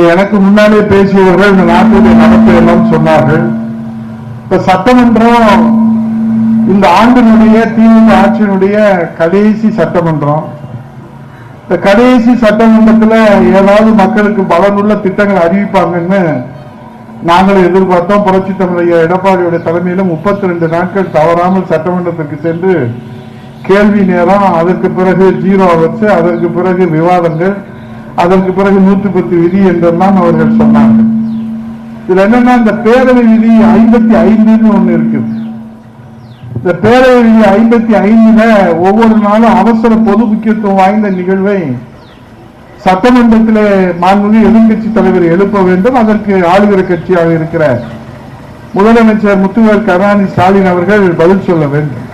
எனக்கு முன்னாலே பேசியவர்கள் இந்த நாட்டுடைய நடப்பு எல்லாம் சொன்னார்கள். இப்ப சட்டமன்றம் இந்த ஆண்டினுடைய திமுக ஆட்சியினுடைய கடைசி சட்டமன்றம். இந்த கடைசி சட்டமன்றத்தில் ஏதாவது மக்களுக்கு பலனுள்ள திட்டங்கள் அறிவிப்பாங்கன்னு நாங்கள் எதிர்பார்த்தோம். புரட்சி தமிழைய எடப்பாடியுடைய தலைமையில முப்பத்தி ரெண்டு நாட்கள் தவறாமல் சட்டமன்றத்திற்கு சென்று கேள்வி நேரம் அதற்கு பிறகு ஜீரோ வச்சு அதற்கு பிறகு விவாதங்கள் அதற்கு பிறகு நூற்றி பத்து விதி என்றெல்லாம் அவர்கள் சொன்னார்கள். இதுல என்னன்னா இந்த பேரவை விதி ஐம்பத்தி ஐந்துன்னு ஒண்ணு இருக்குது. இந்த பேரவை விதி ஐம்பத்தி ஐந்துல ஒவ்வொரு நாளும் அவசர பொது முக்கியத்துவம் வாய்ந்த நிகழ்வை சட்டமன்றத்திலே மாண்புமிகு எதிர்கட்சி தலைவர் எழுப்ப வேண்டும். அதற்கு ஆளுகிற கட்சியாக இருக்கிற முதலமைச்சர் முத்துவர் கருணாநிதி ஸ்டாலின் அவர்கள் பதில் சொல்ல வேண்டும்.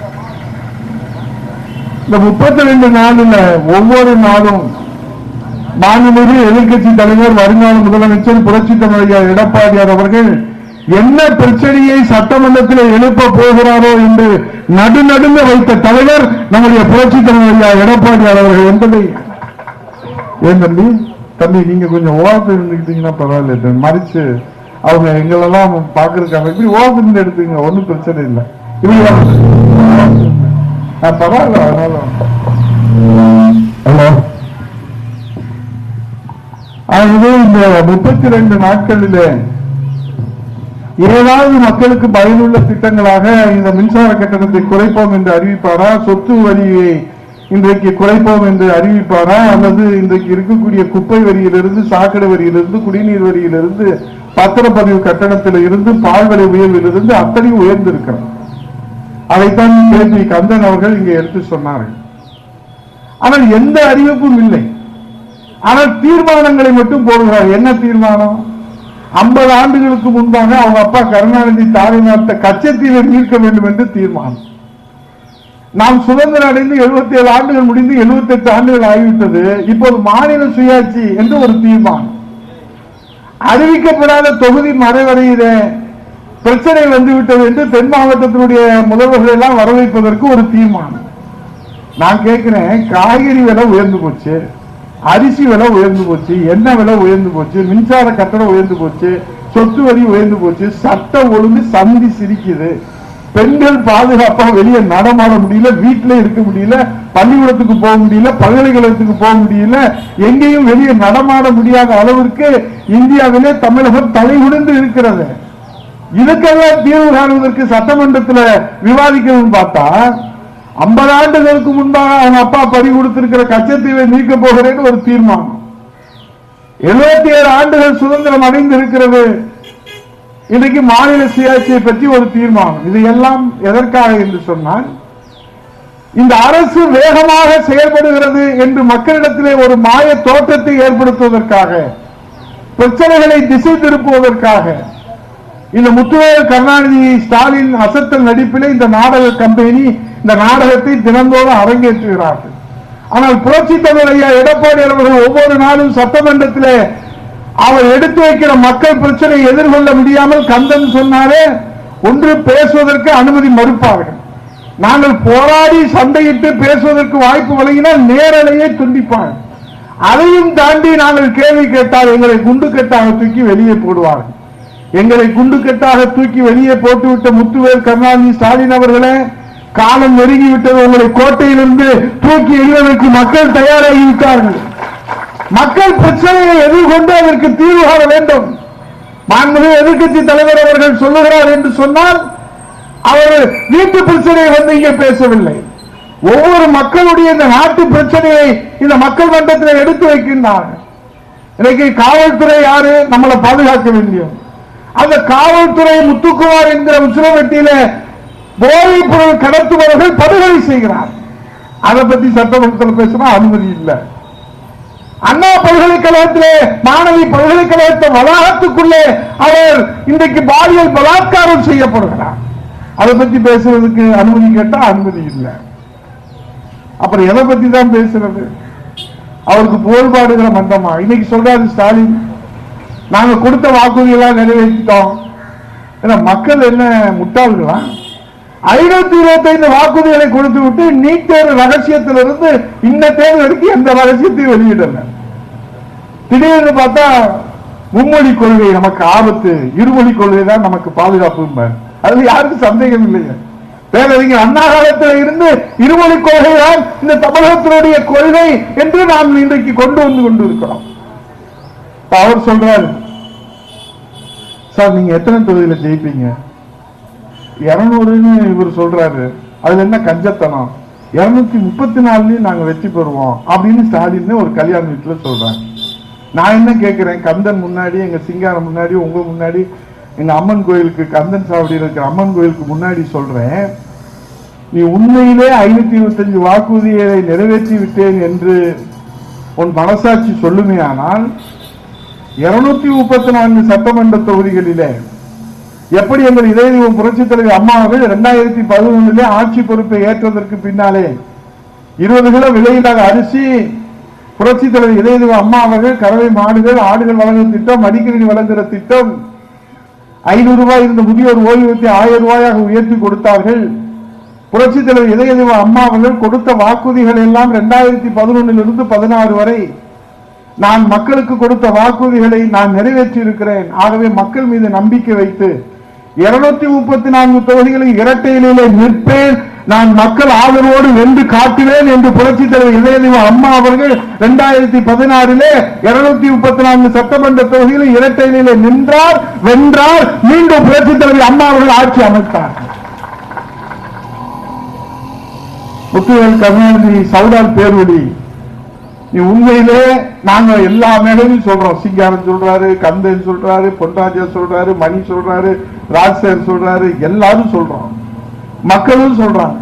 இந்த முப்பத்தி ரெண்டு நாளுல ஒவ்வொரு நாளும் மாண்புமிகு எதிர்கட்சி தலைவர் வருங்கால முதலமைச்சர் புரட்சி தலைவர் எடப்பாடியார் அவர்கள் என்ன பிரச்சனையை சட்டமன்றத்தில் எழுப்ப போகிறாரோ என்று நடுநடுங்க வைத்த தலைவர் நம்முடைய புரட்சி தலைவர் எடப்பாடியார் அவர்கள் என்பதை ஏன் தம்பி தம்பி நீங்க கொஞ்சம் ஓரத்தில் இருந்துக்கிட்டீங்கன்னா பரவாயில்ல தம்பி. மறிச்சு அவங்க எங்களெல்லாம் பாக்குறதுக்காக இப்படி ஓரத்தில் இருந்து எடுத்துங்க ஒன்றும் பிரச்சனை இல்லை. இல்லையா ஆ, பரவாயில்ல அதனால. ஹலோ. ஆகவே இந்த முப்பத்தி ரெண்டு நாட்களிலே ஏதாவது மக்களுக்கு பயனுள்ள திட்டங்களாக இந்த மின்சார கட்டணத்தை குறைப்போம் என்று அறிவிப்பாரா? சொத்து வரியை இன்றைக்கு குறைப்போம் என்று அறிவிப்பாரா? அல்லது இன்றைக்கு இருக்கக்கூடிய குப்பை வரியிலிருந்து சாக்கடை வரியிலிருந்து குடிநீர் வரியிலிருந்து பத்திரப்பதிவு கட்டணத்தில் இருந்து பால் விலை உயர்விலிருந்து அத்தனையும் உயர்ந்திருக்கிறது அதைத்தான் கேள்வி கந்தன் அவர்கள் இங்கே எடுத்து சொன்னார்கள். ஆனால் எந்த அறிவிப்பும் இல்லை. ஆனால் தீர்மானங்களை மட்டும் போடுகிறார். என்ன தீர்மானம்? ஐம்பது ஆண்டுகளுக்கு முன்பாக அவங்க அப்பா கருணாநிதி தாய்நாட்ட கச்சத்தீவை மீட்க வேண்டும் என்று தீர்மானம். நாம் சுதந்திரம் அடைந்து 77 ஏழு ஆண்டுகள் முடிந்து 78 ஆண்டுகள் ஆகிவிட்டது. இப்போது மாநில சுயாட்சி என்று ஒரு தீர்மானம். அறிவிக்கப்படாத தொகுதி மறைவரையில பிரச்சனை வந்துவிட்டது என்று தென் மாவட்டத்தினுடைய முதல்வர்கள் எல்லாம் வரவேற்பதற்கு ஒரு தீர்மானம். நான் கேட்கிறேன் காய்கறி விலை உயர்ந்து போச்சு. அரிசி விலை உயர்ந்து போச்சு எண்ணெய் விலை உயர்ந்து போச்சு மின்சார கட்டணம் உயர்ந்து போச்சு சொத்து வரி உயர்ந்து போச்சு சட்ட ஒழுங்கு சந்தி சிரிக்குது. பெண்கள் பாதுகாப்பா வெளியே நடமாட முடியல வீட்டுல இருக்க முடியல பள்ளிக்கூடத்துக்கு போக முடியல பல்கலைக்கழகத்துக்கு போக முடியல எங்கேயும் வெளியே நடமாட முடியாத அளவிற்கு இந்தியாவிலே தமிழகம் தலைகுடந்து இருக்கிறது. இதுக்கெல்லாம் தீர்வு காணுவதற்கு சட்டமன்றத்தில் விவாதிக்கணும்னு பார்த்தா ஐம்பது ஆண்டுகளுக்கு முன்பாக அவங்க அப்பா பறி கொடுத்திருக்கிற கச்சத்தீவை நீக்க போகிறேன்னு ஒரு தீர்மானம். 77 ஏழு ஆண்டுகள் சுதந்திரம் அடைந்து இருக்கிறது இன்றைக்கு மாநில சுயாட்சியை பற்றி ஒரு தீர்மானம். இது எல்லாம் எதற்காக என்று சொன்னால் இந்த அரசு வேகமாக செயல்படுகிறது என்று மக்களிடத்திலே ஒரு மாய தோற்றத்தை ஏற்படுத்துவதற்காக பிரச்சனைகளை திசை திருப்புவதற்காக இந்த முத்துவேல் கருணாநிதி ஸ்டாலின் அசத்தல் நடிப்பில் இந்த நாடக கம்பெனி இந்த நாடகத்தை தினந்தோறும் அரங்கேற்றுகிறார்கள். ஆனால் புரட்சி தமிழ் ஐயா எடப்பாடி அவர்கள் ஒவ்வொரு நாளும் சட்டமன்றத்தில் அவர் எடுத்து வைக்கிற மக்கள் பிரச்சனை எதிர்கொள்ள முடியாமல் கந்தன் சொன்னாலே ஒன்று பேசுவதற்கு அனுமதி மறுப்பார்கள். நாங்கள் போராடி சண்டையிட்டு பேசுவதற்கு வாய்ப்பு வழங்கினால் நேரலையே துண்டிப்பார்கள். அதையும் தாண்டி நாங்கள் கேள்வி கேட்டால் எங்களை குண்டு கட்டாக தூக்கி வெளியே போடுவார்கள். எங்களை குண்டுக்கட்டாக தூக்கி வெளியே போட்டுவிட்ட முத்துவேல் கருணாநிதி ஸ்டாலின் அவர்களே காலம் நெருங்கி விட்டது உங்களை கோட்டையிலிருந்து தூக்கி எறிவதற்கு மக்கள் தயாராகி விட்டார்கள் மக்கள் பிரச்சனையை எதிர்கொண்டு அதற்கு தீர்வு காண வேண்டும். மாண்புமிகு எதிர்க்கட்சி தலைவர் அவர்கள் சொல்லுகிறார் என்று சொன்னால் அவர் வீட்டு பிரச்சனையை வந்து இங்கே பேசவில்லை. ஒவ்வொரு மக்களுடைய இந்த நாட்டு பிரச்சனையை இந்த மக்கள் மன்றத்தில் எடுத்து வைக்கின்றார்கள். இன்னைக்கு காவல்துறை யாரு? நம்மளை பாதுகாக்க வேண்டியும் அந்த காவல்துறை முத்துக்குமார் என்கிற உச்சிரவெட்டியில போதைப் பொருள் கடத்துபவர்கள் படுகொலை செய்கிறார். அதை பத்தி சட்டமன்றத்தில் பேசினா அனுமதி இல்லை. அண்ணா பல்கலைக்கழகத்திலே மாணவி பல்கலைக்கழகத்தை வளாகத்துக்குள்ளே அவர் இன்றைக்கு பாலியல் பலாத்காரம் செய்யப்படுகிறார். அதை பத்தி பேசுறதுக்கு அனுமதி கேட்டா அனுமதி இல்லை. அப்புறம் எதை பத்தி தான் பேசுறது? அவருக்கு போல்பாடுகிற மந்தமா? இன்னைக்கு சொல்றாரு ஸ்டாலின் நாங்க கொடுத்த வாக்குறுதியெல்லாம் நிறைவேற்றிட்டோம். ஏன்னா மக்கள் என்ன முட்டாள்களா? ஐநூத்தி இருபத்தைந்து வாக்குறுதிகளை கொடுத்து விட்டு நீட் தேர்வு ரகசியத்திலிருந்து இந்த தேர்வு வரைக்கும் எந்த ரகசியத்தையும் வெளியிடல. திடீர்னு பார்த்தா மும்மொழி கொள்கை நமக்கு ஆபத்து. இருமொழி கொள்கை தான் நமக்கு பாதுகாப்பு அதுல யாருக்கும் சந்தேகம் இல்லைங்க பேரறிஞர் அண்ணா காலத்தில் இருந்து இருமொழி கொள்கை தான் இந்த தமிழகத்தினுடைய கொள்கை என்று நாம் இன்றைக்கு கொண்டு வந்து கொண்டிருக்கிறோம். இருக்கிறோம் அவர் சொல்றாரு. சார் நீங்க எத்தனை தொகுதியில ஜெயிப்பீங்க? இருநூறுன்னு இவர் சொல்றாரு. அதுல என்ன கஞ்சத்தனம்? இருநூத்தி முப்பத்தி நாலுலயும் நாங்க வெற்றி பெறுவோம் அப்படின்னு ஸ்டாலின் ஒரு கல்யாண வீட்டுல சொல்றாங்க நான் என்ன கேட்கிறேன் கந்தன் முன்னாடி எங்க சிங்காரம் முன்னாடி உங்க முன்னாடி எங்க அம்மன் கோயிலுக்கு கந்தன் சாவடியில் இருக்கிற அம்மன் கோயிலுக்கு முன்னாடி சொல்றேன். நீ உண்மையிலே ஐநூத்தி இருபத்தஞ்சு வாக்குறுதியை நிறைவேற்றி விட்டேன் என்று உன் மனசாட்சி சொல்லுமையானால் இருநூத்தி முப்பத்தி நான்கு சட்டமன்ற தொகுதிகளிலே எப்படி எங்கள் இதயதீபம் புரட்சி தலைவர் அம்மா அவர்கள் இரண்டாயிரத்தி பதினொன்னுலே ஆட்சி பொறுப்பை ஏற்றதற்கு பின்னாலே இருபது கிலோ விலையில்லாத அரிசி புரட்சி தலைவர் இதயதீபம் அம்மா அவர்கள் கறவை மாடுகள் ஆடுகள் வழங்கும் திட்டம் அடிக்கடி வழங்குகிற திட்டம் ஐநூறு ரூபாய் இருந்த முதியோர் ஓய்வூதியத்தை ஆயிரம் ரூபாயாக உயர்த்தி கொடுத்தார்கள். புரட்சி தலைவர் இதயதீபம் அம்மா அவர்கள் கொடுத்த வாக்குறுதிகள் எல்லாம் இரண்டாயிரத்தி பதினொன்னிலிருந்து பதினாறு வரை நான் மக்களுக்கு கொடுத்த வாக்குறுதிகளை நான் நிறைவேற்றி இருக்கிறேன் ஆகவே மக்கள் மீது நம்பிக்கை வைத்து இருநூத்தி முப்பத்தி நான்கு தொகுதிகளில் இரட்டையிலே நிற்பேன். நான் மக்கள் ஆதரவோடு வென்று காட்டுவேன் என்று புரட்சி தலைவர் இதயதேவ அம்மா அவர்கள் இரண்டாயிரத்தி பதினாறிலே இருநூத்தி முப்பத்தி நான்கு சட்டமன்ற தொகுதியில் இரட்டையிலே நின்றார் வென்றார். மீண்டும் புரட்சி தலைவர் அம்மா அவர்கள் ஆட்சி அமைத்தார். முத்துவேல் கருணாநிதி சவுடால் பேர்வழி நீ உண்மையிலே நாங்க எல்லா மேடையும் சொல்றோம். சிங்காரம் சொல்றாரு கந்தன் சொல்றாரு பொன்ராஜா சொல்றாரு மணி சொல்றாரு ராஜசேகர் சொல்றாரு எல்லாரும் சொல்றோம். மக்களும் சொல்றாங்க.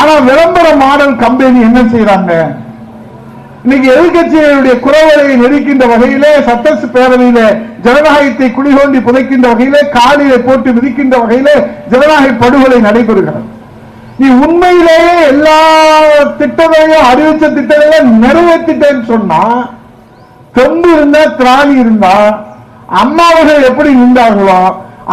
ஆனா விளம்பர மாடல் கம்பெனி என்ன செய்யறாங்க இன்னைக்கு எதிர்கட்சியினுடைய குறவலையை நெருக்கின்ற வகையிலே சட்ட பேரவையில ஜனநாயகத்தை குடிகோண்டி புதைக்கின்ற வகையிலே காலியை போட்டு மிதிக்கின்ற வகையிலே ஜனநாயக படுகொலை நடைபெறுகிறது. நீ உண்மையிலேயே எல்லா திட்டங்களையும் அறிவிச்ச திட்டங்களையும் நிறைவேற்றிட்டேன்னு சொன்னா தெம்பு இருந்தா திராணி இருந்தா அம்மாவர்கள் எப்படி நின்றார்களோ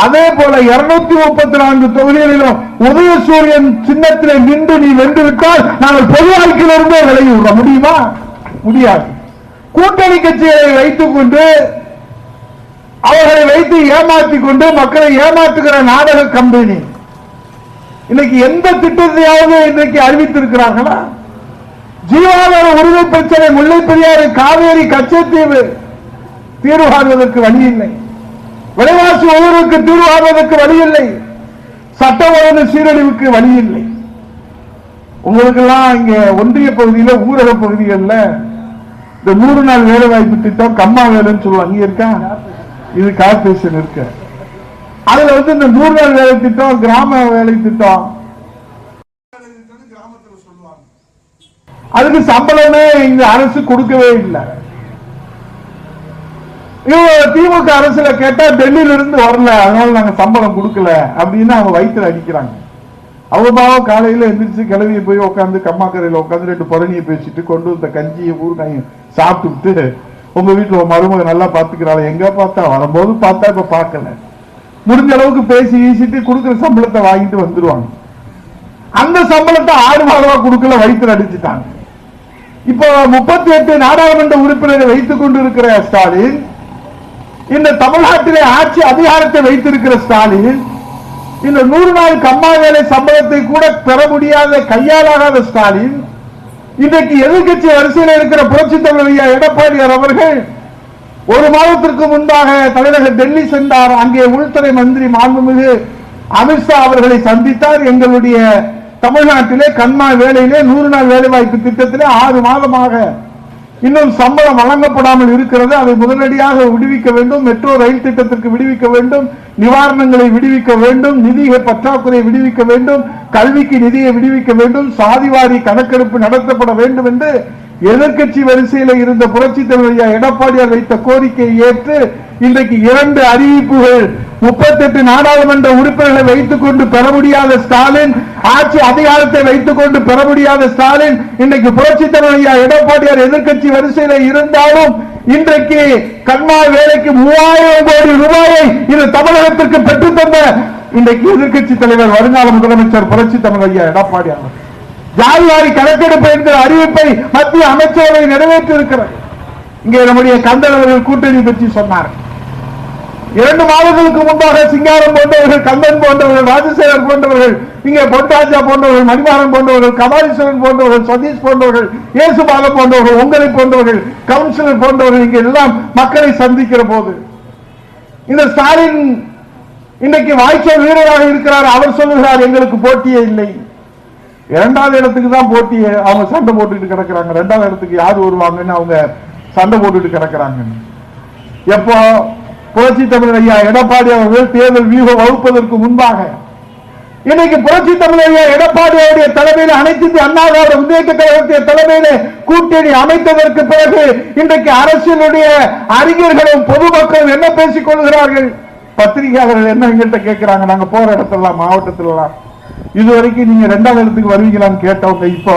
அதே போல இருநூத்தி முப்பத்தி நான்கு தொகுதிகளிலும் உதயசூரியன் சின்னத்திலே நின்று நீ வென்று விட்டால் நாங்கள் பொது வாழ்க்கையிலிருந்தே விலகி விட முடியுமா? முடியாது. கூட்டணி கட்சிகளை வைத்துக் கொண்டு அவர்களை வைத்து ஏமாற்றிக் கொண்டு மக்களை ஏமாற்றுகிற நாடக கம்பெனி. இன்னைக்கு எந்த திட்டத்தையாவது இன்றைக்கு அறிவித்திருக்கிறார்களா? ஜீவாதார உரிமை பிரச்சனை முல்லை பெரியாறு காவேரி கச்சத்தீவு தீர்வு வழி இல்லை விலைவாசி உயர்வுக்கு தீர்வு வழி இல்லை சட்ட ஒழுங்கு சீரழிவுக்கு வழி இல்லை உங்களுக்கெல்லாம் இங்க ஒன்றிய பகுதியில் ஊரக பகுதிகளில் இந்த நூறு நாள் வேலை வாய்ப்பு திட்டம் கம்மா வேலைன்னு சொல்லுவாங்க. இங்க இருக்கா? இது கார்பரேஷன் இருக்கு. அதுல வந்து இந்த நூறு நாள் வேலை திட்டம் கிராம வேலை திட்டம். அதுக்கு சம்பளமே இந்த அரசு கொடுக்கவே இல்லை. திமுக அரசுல கேட்டா டெல்லியில இருந்து வரல அதனால நாங்க சம்பளம் கொடுக்கல அப்படின்னு அவங்க வயிற்றுல அடிக்கிறாங்க. அவங்க பாவம் காலையில எந்திரிச்சு கிளவிய போய் உட்காந்து கம்மாக்கரையில உட்காந்து ரெண்டு புறணியை பேசிட்டு கொண்டு வந்த கஞ்சியை ஊறுகாயும் சாப்பிட்டுட்டு உங்க வீட்டுல மருமக நல்லா பாத்துக்கிறாள் எங்க பார்த்தா? வரும்போது பார்த்தா இப்ப பாக்கல முடிஞ்ச அளவுக்கு பேசி வீசிட்டு கொடுக்குற சம்பளத்தை வாங்கிட்டு வந்துருவாங்க. அந்த சம்பளத்தை ஆறு மாதமா கொடுக்கல வைத்து அடிச்சுட்டாங்க. இப்போ முப்பத்தி எட்டு நாடாளுமன்ற உறுப்பினரை வைத்துக் கொண்டிருக்கிற ஸ்டாலின் இந்த தமிழ்நாட்டிலே ஆட்சி அதிகாரத்தை வைத்திருக்கிற ஸ்டாலின் இந்த நூறு நாள் கம்மா வேலை சம்பளத்தை கூட பெற முடியாத கையாளாகாத ஸ்டாலின் இன்றைக்கு எதிர்கட்சி வரிசையில் இருக்கிற புரட்சி தலைவர் எடப்பாடியார் அவர்கள் ஒரு மாதத்திற்கு முன்பாக தலைநகர் டெல்லி சென்றார். அங்கே உள்துறை மந்திரி மாண்புமிகு அமித்ஷா அவர்களை சந்தித்தார். எங்களுடைய தமிழ்நாட்டிலே கண்மா வேலையிலே நூறு நாள் வேலைவாய்ப்பு திட்டத்திலே ஆறு மாதமாக இன்னும் சம்பளம் வழங்கப்படாமல் இருக்கிறது. அதை முதலடியாக விடுவிக்க வேண்டும். மெட்ரோ ரயில் திட்டத்திற்கு விடுவிக்க வேண்டும். நிவாரணங்களை விடுவிக்க வேண்டும். நிதிய பற்றாக்குறை விடுவிக்க வேண்டும். கல்விக்கு நிதியை விடுவிக்க வேண்டும். சாதிவாரி கணக்கெடுப்பு நடத்தப்பட வேண்டும் என்று எதிர்கட்சி வரிசையில் இருந்த புரட்சி தலைவர் எடப்பாடியார் வைத்த கோரிக்கையை ஏற்று இன்றைக்கு இரண்டு அறிவிப்புகள் முப்பத்தெட்டு நாடாளுமன்ற உறுப்பினர்களை வைத்துக் கொண்டு பெற முடியாத ஸ்டாலின் ஆட்சி அதிகாரத்தை வைத்துக் கொண்டு பெற முடியாத ஸ்டாலின் இன்றைக்கு புரட்சி தலைவர் எடப்பாடியார் எதிர்க்கட்சி வரிசையில இருந்தாலும் இன்றைக்கு கண்மா வேலைக்கு மூவாயிரம் கோடி ரூபாயை இது தமிழகத்திற்கு பெற்றுத்தந்த இன்றைக்கு எதிர்க்கட்சி தலைவர் வருங்கால முதலமைச்சர் புரட்சி தமிழ் ஐயா எடப்பாடியார் ஜாதிவாரி கணக்கெடுப்பு என்கிற அறிவிப்பை மத்திய அமைச்சரவை நிறைவேற்றிருக்கிறது இங்கே நம்முடைய கந்தனவர்கள் கூட்டணி பற்றி சொன்னார். இரண்டு மாதங்களுக்கு முன்பாக சிங்காரம் போன்றவர்கள் கந்தன் போன்றவர்கள் ராஜசேகர் போன்றவர்கள் இங்கே பொன்ராஜா போன்றவர்கள் மணிமாறன் போன்றவர்கள் கபாலீஸ்வரன் போன்றவர்கள் சதீஷ் போன்றவர்கள் இயேசுபாலம் போன்றவர்கள் உங்களை போன்றவர்கள் கவுன்சிலர் போன்றவர்கள் இங்கே எல்லாம் மக்களை சந்திக்கிற போது. இந்த ஸ்டாலின் இன்றைக்கு வாய்ச்சல் வீரராக இருக்கிறார் அவர் சொல்லுகிறார் எங்களுக்கு போட்டியே இல்லை. இரண்டாவது இடத்துக்கு தான் போட்டி அவங்க சண்டை போட்டுட்டு கிடக்குறாங்க. ரெண்டாவது இடத்துக்கு யார் வருவாங்கன்னு அவங்க சண்டை போட்டுட்டு கிடக்குறாங்க. எப்போ புரட்சி தமிழர் ஐயா எடப்பாடி அவர்கள் தேர்தல் வியூகம் வகுப்பதற்கு முன்பாக இன்னைக்கு புரட்சி தமிழர் ஐயா எடப்பாடி அவருடைய தலைமையில் அனைத்து அண்ணாவோட அண்ணா முன்னேற்ற தலைமையில கூட்டணி அமைத்ததற்கு பிறகு இன்றைக்கு அரசியலுடைய அறிஞர்களும் பொதுமக்களும் என்ன பேசிக் கொள்கிறார்கள்? பத்திரிகையாளர்கள் என்ன எங்கிட்ட கேட்கிறாங்க? நாங்க போற இடத்துல மாவட்டத்திலாம் இதுவரைக்கும் நீங்க ரெண்டாவது இடத்துக்கு வருவீங்களான்னு கேட்டவங்க இப்போ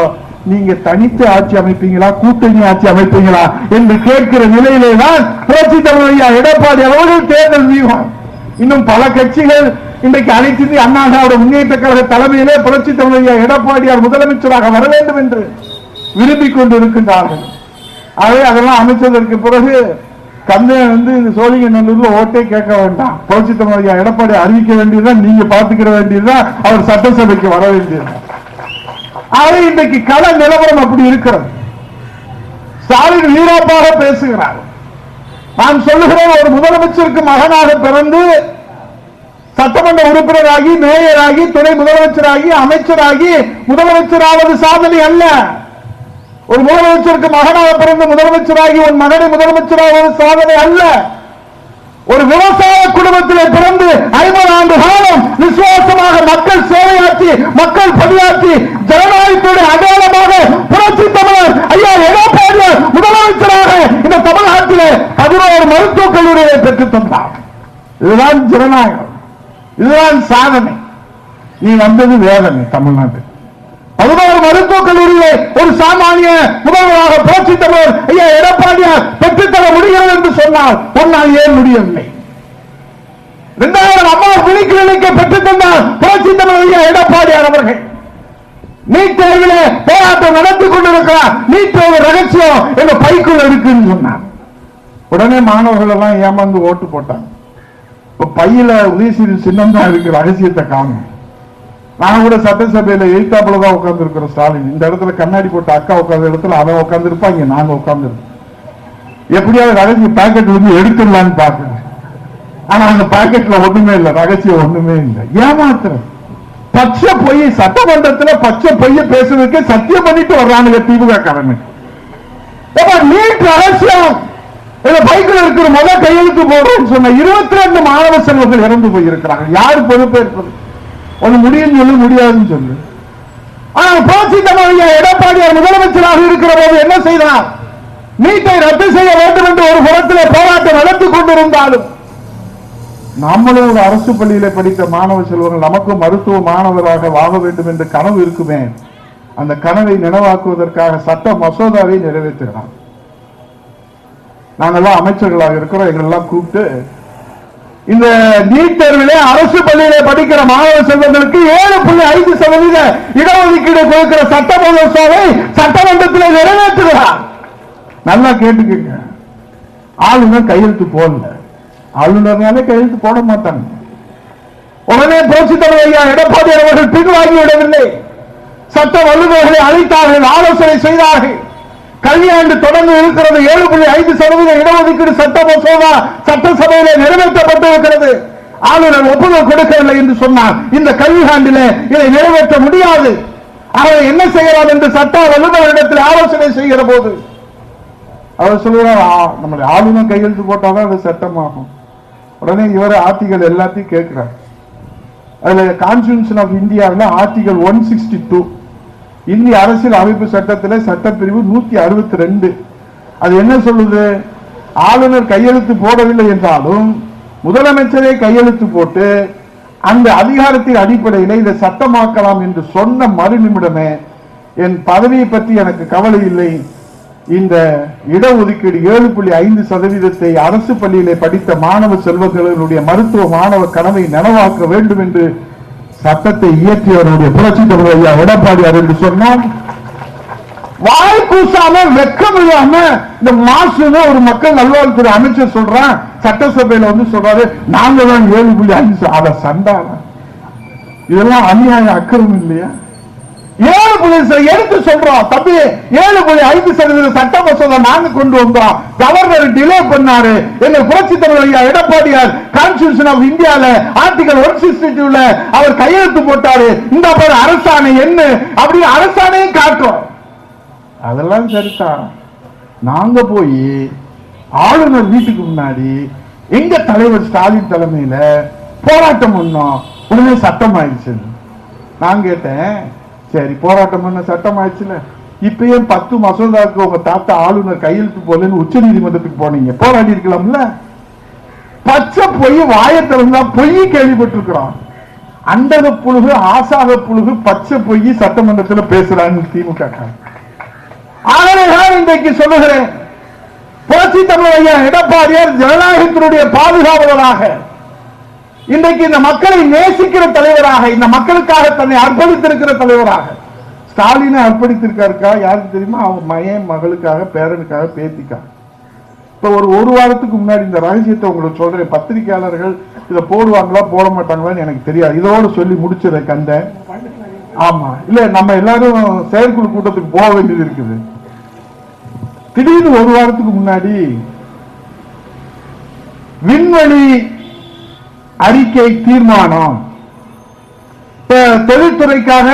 நீங்க தனித்து ஆட்சி அமைப்பீங்களா? கூட்டணி ஆட்சி அமைப்பீங்களா? என்று கேட்கிற நிலையிலே தான் புரட்சி தலைவர் ஐயா எடப்பாடி அவர்கள் தேர்தல் வியூகம். இன்னும் பல கட்சிகள் இன்றைக்கு அனைத்து இந்திய அண்ணா திராவிட முன்னேற்ற கழக தலைமையிலே புரட்சி தமிழ் ஐயா எடப்பாடியார் முதலமைச்சராக வர வேண்டும் என்று விரும்பிக் கொண்டிருக்கின்றார்கள். ஆகவே அதெல்லாம் அமைச்சதற்கு பிறகு கந்தன் வந்து இந்த சோழிங்கநல்லூர்ல ஓட்டே கேட்க வேண்டாம். புரட்சி எடப்பாடி அறிவிக்க வேண்டியதுதான் நீங்க பாத்துக்கிற வேண்டியதுதான் அவர் சட்டசபைக்கு வர வேண்டியது ஆகவே இன்றைக்கு கள நிலவரம் அப்படி இருக்கிறது. ஸ்டாலின் வீராப்பாக பேசுகிறார். நான் சொல்லுகிறேன் ஒரு முதலமைச்சருக்கு மகனாக பிறந்து சட்டமன்ற உறுப்பினராகி மேயராகி துணை முதலமைச்சராகி அமைச்சராகி முதலமைச்சராவது சாதனை அல்ல. ஒரு முதலமைச்சருக்கு மகனாக பிறந்து முதலமைச்சராகி உன் மகனை முதலமைச்சராவது சாதனை அல்ல. ஒரு விவசாய குடும்பத்தில் பிறந்து ஐம்பது ஆண்டு காலம் விசுவாசமாக மக்கள் சேவையாற்றி மக்கள் பணியாற்றி ஜனநாயகத்தோடு அடையாளமாக புரட்சி தமிழர் ஐயா எடப்பாடியார் முதலமைச்சராக இந்த தமிழ்நாட்டிலே பதினோரு மருத்துவக் கல்லூரியை பெற்றுத் தந்தார். இதுதான் ஜனநாயகம். இதுதான் சாதனை. நீ வந்தது வேதனை தமிழ்நாட்டில் பதினோரு மருத்துவக் கல்லூரியை ஒரு சாமானிய முதல்வராக புரட்சி ஐயா எடப்பாடியார் பெற்றுத்தர முடிகிறது என்று சொன்னால் உன்னால் ஏன் முடியவில்லை? இரண்டாயிரம் அம்மா விழி பெற்றுத்தந்தார் பெற்றுத் புரட்சி ஐயா எடப்பாடியார் அவர்கள். நீட் தேர்விலே போராட்டம் நடத்தி கொண்டிருக்கிறார். நீட் தேர்வு ரகசியம் எங்க பைக்குள்ள இருக்குன்னு சொன்னார். உடனே மாணவர்கள் எல்லாம் ஏமாந்து ஓட்டு போட்டாங்க. இப்ப பையில உதயசீரி சின்னம் தான் இருக்கு ரகசியத்தை காணும். நான் கூட சட்டசபையில எய்தாப்புல தான் உட்கார்ந்து இருக்கிறோம் ஸ்டாலின். இந்த இடத்துல கண்ணாடி போட்ட அக்கா உட்கார்ந்த இடத்துல அவன் உட்கார்ந்து இருப்பாங்க நாங்க உட்கார்ந்து எப்படியாவது ரகசிய பாக்கெட் வந்து எடுத்துடலான்னு பாக்குறேன் ஆனா அந்த பாக்கெட்ல ஒண்ணுமே இல்ல ரகசியம் ஒண்ணுமே இல்லை. ஏமாத்துறேன். பச்சை பொய் சட்டமன்றத்துல பச்சை பொய்ய பேசுறதுக்கு சத்தியம் பண்ணிட்டு வர்றானுங்க திமுக காரனுக்கு நீட் ரகசியம். இந்த பைக்கில் இருக்கிற முதல் கையெழுத்து போடுறோம்னு சொன்ன இருபத்தி ரெண்டு மாணவ செல்வங்கள் இறந்து போயிருக்கிறாங்க. யார் பொறுப்பேற்பது? ஒண்ணு முடியும் சொல்லு முடியாதுன்னு சொல்லு. ஆனா புரட்சி தமிழக எடப்பாடியார் முதலமைச்சராக இருக்கிற போது என்ன செய்தார்? நீட்டை ரத்து செய்ய வேண்டும் என்று ஒரு புறத்தில் போராட்டம் நடத்தி கொண்டிருந்தாலும் நம்மளும் ஒரு அரசு பள்ளியில படித்த மாணவ செல்வர்கள் நமக்கும் மருத்துவ மாணவராக வாழ வேண்டும் என்ற கனவு இருக்குமே. அந்த கனவை நினைவாக்குவதற்காக சட்ட மசோதாவை நிறைவேற்றுகிறான் நாங்கள்லாம் அமைச்சர்களாக இருக்கிறோம். எங்களெல்லாம் கூப்பிட்டு இந்த நீட் தேர்விலே அரசு பள்ளியிலே படிக்கிற மாணவ செல்வங்களுக்கு ஏழு புள்ளி ஐந்து சதவீத இடஒதுக்கீடு கொடுக்கிற சட்ட மசோதாவை சட்டமன்றத்தில் நிறைவேற்றுகிறார். நல்லா கேட்டுக்கங்க. ஆளுநர் கையெழுத்து போடல. ஆளுநர்னாலே கையெழுத்து போட மாட்டாங்க. உடனே புரட்சி தலைவர் ஐயா எடப்பாடி அவர்கள் பின்வாங்கி விடவில்லை சட்ட வல்லுநர்களை அழைத்தார்கள் ஆலோசனை செய்தார்கள். கல்வியாண்டு தொடர்ந்து இருக்கிறது. ஏழு புள்ளி ஐந்து சதவீத இடஒதுக்கீடு சட்ட மசோதா சட்டசபையிலே நிறைவேற்றப்பட்டிருக்கிறது. ஆளுநர் ஒப்புதல் கொடுக்கவில்லை என்று சொன்னார். இந்த கல்வியாண்டிலே இதை நிறைவேற்ற முடியாது. அவர் என்ன செய்யலாம் என்று சட்ட வல்லுநரிடத்தில் ஆலோசனை செய்கிற போது அவர் சொல்லுகிறார் நம்முடைய ஆளுநர் கையெழுத்து போட்டாதான் அது சட்டமாகும். உடனே இவர் ஆர்டிகல் எல்லாத்தையும் கேட்கிறார். அதுல கான்ஸ்டியூஷன் ஆஃப் இந்தியாவில் ஆர்டிகல் ஒன் சிக்ஸ்டி டூ இந்திய அரசியல் அமைப்பு சட்டத்தில் சட்டப்பிரிவு நூத்தி அறுபத்தி ரெண்டு. அது என்ன சொல்லுது? ஆளுநர் கையெழுத்து போடவில்லை என்றாலும் முதலமைச்சரே கையெழுத்து போட்டு அந்த அதிகாரத்தின் அடிப்படையில் இதை சட்டமாக்கலாம் என்று சொன்ன மறு நிமிடமே என் பதவியை பற்றி எனக்கு கவலை இல்லை. இந்த இடஒதுக்கீடு ஏழு புள்ளி ஐந்து சதவீதத்தை அரசு பள்ளியிலே படித்த மாணவ செல்வங்களுடைய மருத்துவ மாணவ கனவை நனவாக்க வேண்டும் என்று சட்டத்தை இயற்றியவருடைய புரட்சி தமிழர் ஐயா எடப்பாடியார் என்று சொன்னோம். வாய் கூசாம வெக்கம் இல்லாம இந்த மாசுன்னு ஒரு மக்கள் நல்வாழ்வுத்துறை அமைச்சர் சொல்றான். சட்டசபையில வந்து சொல்றாரு நாங்க தான் ஏழு புள்ளி அஞ்சு அதை சண்டாரம் இதெல்லாம் அநியாயம் அக்கிரமம் இல்லையா? ஏழு புள்ளி எடுத்து சொல்றோம். தம்பி ஏழு புள்ளி ஐந்து சதவீத சட்ட மசோதா நாங்க கொண்டு வந்தோம். கவர்னர் டிலே பண்ணாரு. எங்க புரட்சி தலைவர் எடப்பாடியார் கான்ஸ்டியூஷன் ஆஃப் இந்தியால ஆர்டிகல் ஒன் சிக்ஸ்டி டூல அவர் கையெழுத்து போட்டாரு. இந்த பேர் அரசாணை என்ன? அப்படி அரசாணையும் காட்டுறோம் அதெல்லாம் சரிதான். நாங்க போய் ஆளுநர் வீட்டுக்கு முன்னாடி எங்க தலைவர் ஸ்டாலின் தலைமையில போராட்டம் பண்ணோம். உடனே சட்டம் ஆயிடுச்சு. நான் கேட்டேன் சரி போராட்டம் பண்ண சட்டம் ஆயிடுச்சுல. இப்ப ஏன் பத்து மசோதாவுக்கு உங்க தாத்தா ஆளுநர் கையெழுத்து போலன்னு உச்ச நீதிமன்றத்துக்கு போனீங்க. போராடி இருக்கலாம்ல? பச்சை பொய் வாயத்திறந்தா பொய் கேள்விப்பட்டிருக்கிறோம். அண்டக புழுகு ஆசாக புழுகு பச்சை பொய் சட்டமன்றத்துல பேசுறாங்க திமுக காரங்க. இன்றைக்கு சொல்லுகிறேன் புரட்சி தமிழ் ஐயா எடப்பாடியார் ஜனநாயகத்தினுடைய பாதுகாவலராக இன்றைக்கு இந்த மக்களை நேசிக்கிற தலைவராக இந்த மக்களுக்காக தன்னை அர்ப்பணித்திருக்கிற தலைவராக ஸ்டாலினை அர்ப்பணித்திருக்காருக்கா? யாருக்கு தெரியுமா? அவங்க மகன் மகளுக்காக பேரனுக்காக பேத்திக்காக. இப்ப ஒரு ஒரு வாரத்துக்கு முன்னாடி இந்த ரகசியத்தை உங்களுக்கு சொல்றேன். பத்திரிகையாளர்கள் இதை போடுவாங்களா போட மாட்டாங்களான்னு எனக்கு தெரியாது. இதோடு சொல்லி முடிச்சதை கண்டேன் ஆமா. இல்ல நம்ம எல்லாரும் செயற்குழு கூட்டத்துக்கு போக வேண்டியது இருக்குது. திடீர்னு ஒரு வாரத்துக்கு முன்னாடி விண்வெளி அறிக்கை தீர்மானம். இப்ப தொழில்துறைக்காக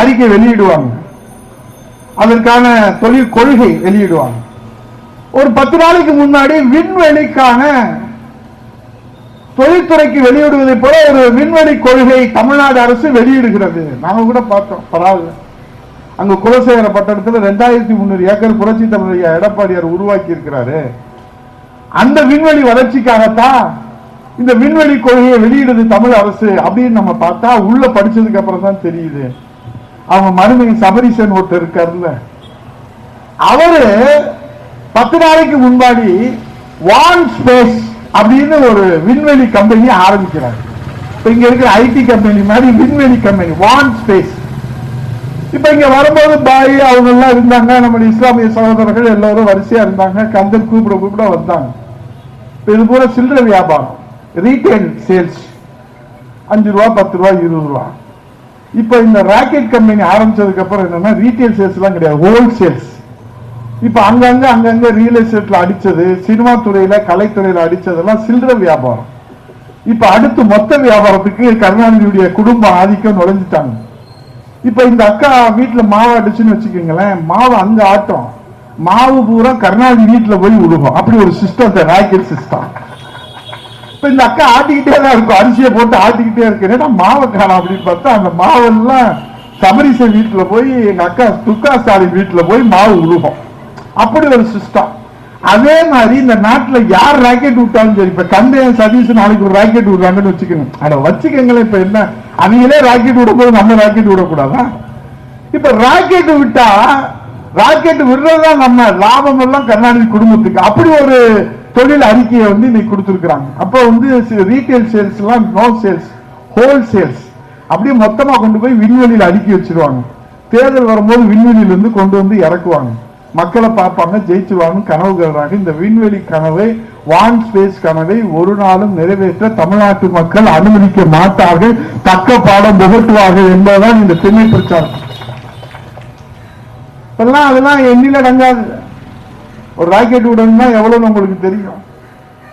அறிக்கை வெளியிடுவாங்க. அதற்கான தொழில் கொள்கை வெளியிடுவாங்க. ஒரு பத்து நாளைக்கு முன்னாடி விண்வெளிக்கான தொழில்துறைக்கு வெளியிடுவதை போல ஒரு விண்வெளி கொள்கை தமிழ்நாடு அரசு வெளியிடுகிறது. நாம கூட பார்த்தோம் பரவாயில்ல. அங்க குலசேகர பட்டணத்தில் ரெண்டாயிரத்தி முந்நூறு ஏக்கர் புரட்சி தமிழ் எடப்பாடியார் உருவாக்கி இருக்கிறாரு அந்த விண்வெளி வளர்ச்சிக்காகத்தான் இந்த விண்வெளி கொள்கையை வெளியிடுது தமிழ் அரசு அப்படின்னு நம்ம பார்த்தா உள்ள படிச்சதுக்கு அப்புறம் தான் தெரியுது. அவங்க மருமகி சபரிசன் ஒருத்தர் இருக்காருல்ல அவரு பத்து நாளைக்கு முன்பாடி வான் ஸ்பேஸ் அப்படின்னு ஒரு விண்வெளி கம்பெனி ஆரம்பிக்கிறாங்க இப்ப இங்க இருக்கிற ஐடி கம்பெனி மாதிரி விண்வெளி கம்பெனி வான் ஸ்பேஸ் இப்ப இங்க வரும்போது பாய் அவங்க எல்லாம் இருந்தாங்க. நம்முடைய இஸ்லாமிய சகோதரர்கள் எல்லாரும் வரிசையா இருந்தாங்க. கந்தன் கூப்பிட கூப்பிட வந்தாங்க. இது போல சில்லறை வியாபாரம். ரீட்டைல் சேல்ஸ் அஞ்சு ரூபா பத்து ரூபா இருபது ரூபா. இப்போ இந்த ராக்கெட் கம்பெனி ஆரம்பிச்சதுக்கு அப்புறம் என்னன்னா ரீட்டைல் சேல்ஸ்லாம் கிடையாது ஹோல்சேல்ஸ் இப்போ அங்கங்க அங்கங்க ரியல் எஸ்டேட்ல அடிச்சது சினிமா துறையில கலைத்துறையில அடிச்சதெல்லாம் சில்லற வியாபாரம். இப்ப அடுத்து மொத்த வியாபாரத்துக்கு கருணாநிதியுடைய குடும்ப ஆதிக்கம் நுழைஞ்சிட்டாங்க. இப்ப இந்த அக்கா வீட்டுல மாவு அடிச்சுன்னு வச்சுக்கோங்களேன் மாவு அங்க ஆட்டம். மாவு பூரா கருணாநிதி வீட்டுல போய் விடுவோம் அப்படி ஒரு சிஸ்டம் ராக்கெட் சிஸ்டம் இப்போ இந்த அக்கா ஆட்டிக்கிட்டே தான் இருக்கும். அரிசியை போட்டு ஆட்டிக்கிட்டே இருக்கு. ஏன்னா மாவை காணும் அப்படின்னு பார்த்தா அந்த மாவெல்லாம் சபரிசன் வீட்டில் போய் எங்கள் அக்கா துக்கா ஸ்டாலின் வீட்டில் போய் மாவு விழுகும் அப்படி ஒரு சிஸ்டம் அதே மாதிரி இந்த நாட்டில் யார் ராக்கெட் விட்டாலும் சரி இப்போ கந்தையன் சதீஷ் நாளைக்கு ஒரு ராக்கெட் விடுறாங்கன்னு வச்சுக்கோங்க. அதை வச்சுக்கோங்களேன் இப்போ என்ன? அவங்களே ராக்கெட் விடும்போது நம்ம ராக்கெட் விடக்கூடாதா? இப்போ ராக்கெட் விட்டா ராக்கெட் தான் நம்ம லாபம் எல்லாம் கருணாநிதி குடும்பத்துக்கு. அப்படி ஒரு தொழில் அறிக்கையை வந்து இன்னைக்கு கொடுத்துருக்குறாங்க. அப்போ வந்து ரீட்டைல் சேல்ஸ் எல்லாம் நோ சேல்ஸ் ஹோல் சேல்ஸ் அப்படியே மொத்தமா கொண்டு போய் விண்வெளியில் அடுக்கி வச்சிருவாங்க. தேர்தல் வரும்போது விண்வெளியில இருந்து கொண்டு வந்து இறக்குவாங்க. மக்களை பார்ப்பாங்க ஜெயிச்சுவாங்க கனவு கல்றாங்க இந்த விண்வெளி கனவை வான் ஸ்பேஸ் கனவை ஒரு நாளும் நிறைவேற்ற தமிழ்நாட்டு மக்கள் அனுமதிக்க மாட்டார்கள். தக்க பாடம் புகட்டுவார்கள் என்பதுதான் இந்த திண்ணை பிரச்சாரம். இப்பெல்லாம் அதெல்லாம் எண்ணில் அடங்காது ஒரு ராக்கெட் விடணும்னா எவ்வளவு உங்களுக்கு தெரியும்.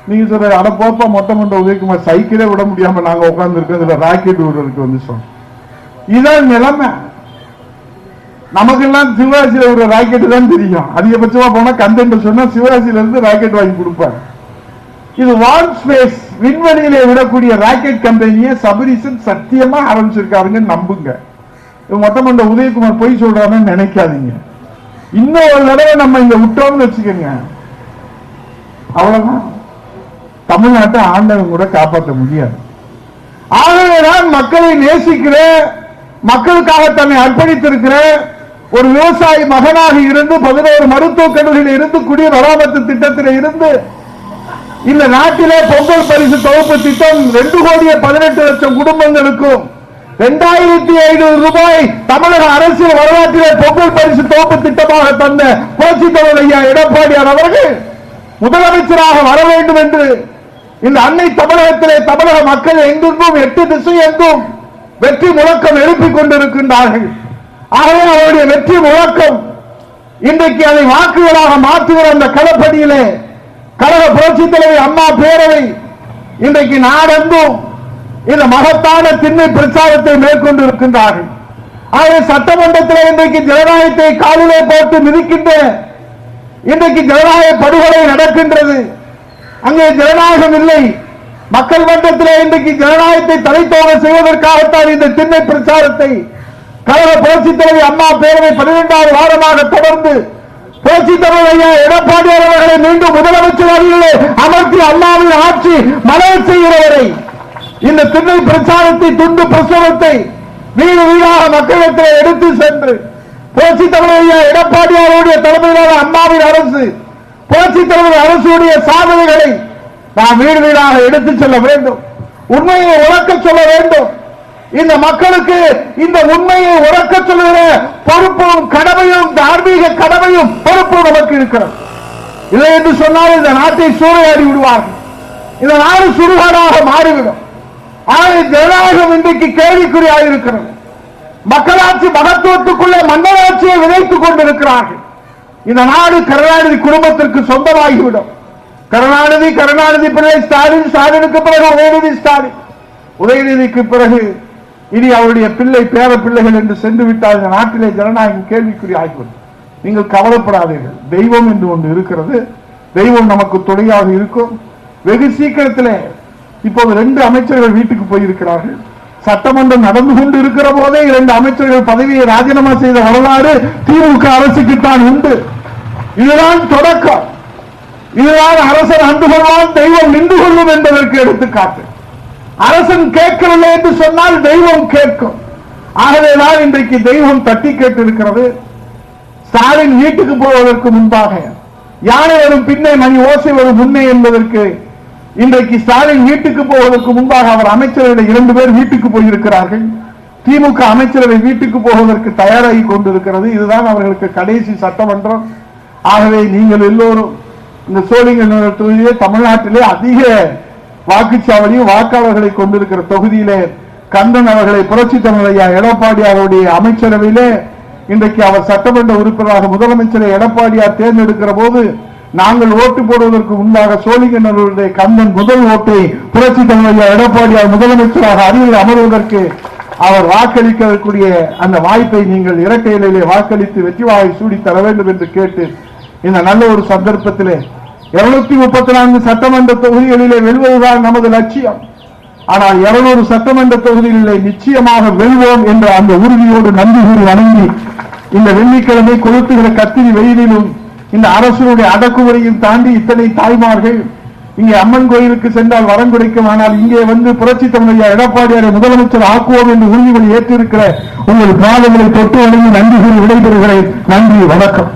நீங்க சொல்ற அட போப்பா மொட்டை மொட்டை உதயகுமார் சைக்கிளே விட முடியாம நாங்க உட்கார்ந்து இருக்கோம் இதுல ராக்கெட் விடுறதுக்கு வந்து சொன்னோம். இதான் நிலைமை. நமக்கெல்லாம் சிவராசியில ஒரு ராக்கெட் தான் தெரியும். அதிகபட்சமா போனா கண்டென்ட் சொன்னா சிவராசியில இருந்து ராக்கெட் வாங்கி கொடுப்பாங்க இது வான் ஸ்பேஸ் விண்வெளியிலே விடக்கூடிய ராக்கெட் கம்பெனியை சபரிசன் சத்தியமா ஆரம்பிச்சிருக்காருங்க நம்புங்க. இது மொட்டை மொட்டை உதயகுமார் பொய் சொல்றாருன்னு நினைக்காதீங்க. இன்னும் ஒரு தடவை நம்ம இங்க விட்டோம்னு வச்சுக்கோங்க. அவ்வளவுதான். தமிழ்நாட்டை ஆண்டவன் கூட காப்பாற்ற முடியாது. ஆகவேதான் மக்களை நேசிக்கிற மக்களுக்காக தன்னை அர்ப்பணித்திருக்கிற ஒரு விவசாயி மகனாக இருந்து பதினோரு மருத்துவக் கல்லூரியில் இருந்து குடிய மராமத்து திட்டத்தில் இருந்து இந்த நாட்டிலே பொங்கல் பரிசு தொகுப்பு திட்டம் ரெண்டு கோடியே பதினெட்டு லட்சம் குடும்பங்களுக்கும் இரண்டாயிரத்தி ஐநூறு ரூபாய் தமிழக அரசியல் வரலாற்றிலே பொங்கல் பரிசு தோப்பு திட்டமாக தந்த புரட்சி தலைவர் ஐயா எடப்பாடியார் அவர்கள் முதலமைச்சராக வர வேண்டும் என்று இந்த அன்னை தமிழகத்திலே தமிழக மக்கள் எங்கெங்கும் எட்டு திசை எங்கும் வெற்றி முழக்கம் எழுப்பிக் கொண்டிருக்கின்றார்கள். ஆகவே அவருடைய வெற்றி முழக்கம் இன்றைக்கு அதை வாக்குகளாக மாற்றுகிற அந்த களப்பணியிலே கழக புரட்சி தலைவர் அம்மா பேரவை இன்றைக்கு நாடெங்கும் இந்த மகத்தான திண்ணை பிரச்சாரத்தை மேற்கொண்டு இருக்கின்றார்கள் ஆகவே சட்டமன்றத்தில் இன்றைக்கு ஜனநாயகத்தை காலிலே போட்டு மிதிக்கின்ற இன்றைக்கு ஜனநாயக படுகொலை நடக்கின்றது. அங்கே ஜனநாயகம் இல்லை. மக்கள் மன்றத்தில் இன்றைக்கு ஜனநாயகத்தை தலைத்தோக செய்வதற்காகத்தான் இந்த திண்ணை பிரச்சாரத்தை கழக புரட்சி தலைவி அம்மா பேரவை பன்னிரெண்டாவது வாரமாக தொடர்ந்து புரட்சி தலைவர் ஐயா எடப்பாடி அவர்களை மீண்டும் முதலமைச்சர் அருகிலே அமர்த்தி அம்மாவின் ஆட்சி மலர் செய்கிறவரை இந்த திண்ணை பிரச்சாரத்தை துண்டு பிரசுரத்தை வீடு வீடாக மக்களிடத்தில் எடுத்து சென்று புரட்சி தலைவர் எடப்பாடியாருடைய தலைமையிலான அம்மாவின் அரசு புரட்சி தலைவர் அரசுடைய சாதனைகளை நாம் வீடு வீடாக எடுத்து செல்ல வேண்டும். உண்மையை உறக்க சொல்ல வேண்டும். இந்த மக்களுக்கு இந்த உண்மையை உறக்க சொல்லுகிற பொறுப்பும் கடமையும் தார்மீக கடமையும் பொறுப்பும் நமக்கு இருக்கிறது. இல்லை என்று சொன்னால் இந்த நாட்டை சூறையாடி விடுவார்கள். இந்த நாடு சுடுகாடாக மாறிவிடும். ஆனால் ஜனநாயகம் இன்றைக்கு கேள்விக்குறியாக இருக்கிறது மக்களாட்சி மகத்துவத்துக்குள்ளே மன்னராட்சியை விதைத்துக் கொண்டிருக்கிறார்கள். இந்த நாடு கருணாநிதி குடும்பத்திற்கு சொந்தமாகிவிடும். கருணாநிதி கருணாநிதி பிள்ளை ஸ்டாலின் ஸ்டாலினுக்கு பிறகு உதயநிதி ஸ்டாலின். உதயநிதிக்கு பிறகு இனி அவருடைய பிள்ளை பேர பிள்ளைகள் என்று சென்று விட்டால் இந்த நாட்டிலே ஜனநாயகம் கேள்விக்குறி ஆகிவிடும் நீங்கள் கவலைப்படாதீர்கள். தெய்வம் என்று ஒன்று இருக்கிறது. தெய்வம் நமக்கு துணையாக இருக்கும். வெகு சீக்கிரத்திலே இப்போது ரெண்டு அமைச்சர்கள் வீட்டுக்கு போயிருக்கிறார்கள். சட்டமன்றம் நடந்து கொண்டு இருக்கிற போதே இரண்டு அமைச்சர்கள் பதவியை ராஜினாமா செய்த வரலாறு திமுக அரசுக்கு தான் உண்டு. இதுதான் தொடக்கம். இதுதான் அரசன் அன்று கொள்வான் தெய்வம் நின்று கொள்ளும் என்பதற்கு எடுத்துக்காட்டு. அரசன் கேட்கவில்லை என்று சொன்னால் தெய்வம் கேட்கும். ஆகவேதான் இன்றைக்கு தெய்வம் தட்டி கேட்டிருக்கிறது. ஸ்டாலின் வீட்டுக்கு போவதற்கு முன்பாக யானை வரும் பின்னே மணி ஓசை வரும் முன்னே என்பதற்கு இன்றைக்கு ஸ்டாலின் வீட்டுக்கு போவதற்கு முன்பாக அவர் அமைச்சரவை இரண்டு பேர் வீட்டுக்கு போயிருக்கிறார்கள். திமுக அமைச்சரவை வீட்டுக்கு போவதற்கு தயாராகி கொண்டிருக்கிறது. இதுதான் அவர்களுக்கு கடைசி சட்டமன்றம். ஆகவே நீங்கள் எல்லோரும் இந்த சோழிங்கநல்லூர் தொகுதியிலே தமிழ்நாட்டிலே அதிக வாக்குச்சாவடியும் வாக்காளர்களை கொண்டிருக்கிற தொகுதியிலே கந்தன் அவர்களை புரட்சி தமிழையா எடப்பாடி அவருடைய அமைச்சரவையிலே இன்றைக்கு அவர் சட்டமன்ற உறுப்பினராக முதலமைச்சரை எடப்பாடியார் தேர்ந்தெடுக்கிற போது நாங்கள் ஓட்டு போடுவதற்கு முன்பாக சோழிங்கநல்லூருடைய கந்தன் முதல் ஓட்டை புரட்சி தலைவர் ஐயா எடப்பாடியார் முதலமைச்சராக அருகில் அமர்வதற்கு அவர் வாக்களிக்கக்கூடிய அந்த வாய்ப்பை நீங்கள் இரட்டை இலையிலே வாக்களித்து வெற்றி வாயை சூடி தர வேண்டும் என்று கேட்டு இந்த நல்ல ஒரு சந்தர்ப்பத்திலே இருநூத்தி முப்பத்தி நான்கு சட்டமன்ற தொகுதிகளிலே வெல்வதுதான் நமது லட்சியம். ஆனால் இருநூறு சட்டமன்ற தொகுதிகளிலே நிச்சயமாக வெல்வோம் என்ற அந்த உறுதியோடு நன்றி கூறி வணங்கி இந்த வெள்ளிக்கிழமை கொளுத்துகிற கத்திரி வெயிலிலும் இந்த அரசுடைய அடக்குமுறையும் தாண்டி இத்தனை தாய்மார்கள் இங்கே அம்மன் கோயிலுக்கு சென்றால் வரம் கிடைக்கும் ஆனால் இங்கே வந்து புரட்சி தமிழையா எடப்பாடியாரை முதலமைச்சர் ஆக்குவோம் என்று உறுதிமொழி ஏற்றிருக்கிற உங்கள் பாதங்களை தொட்டு வணங்கி நன்றி கூறி விடைபெறுகிறேன். நன்றி வணக்கம்.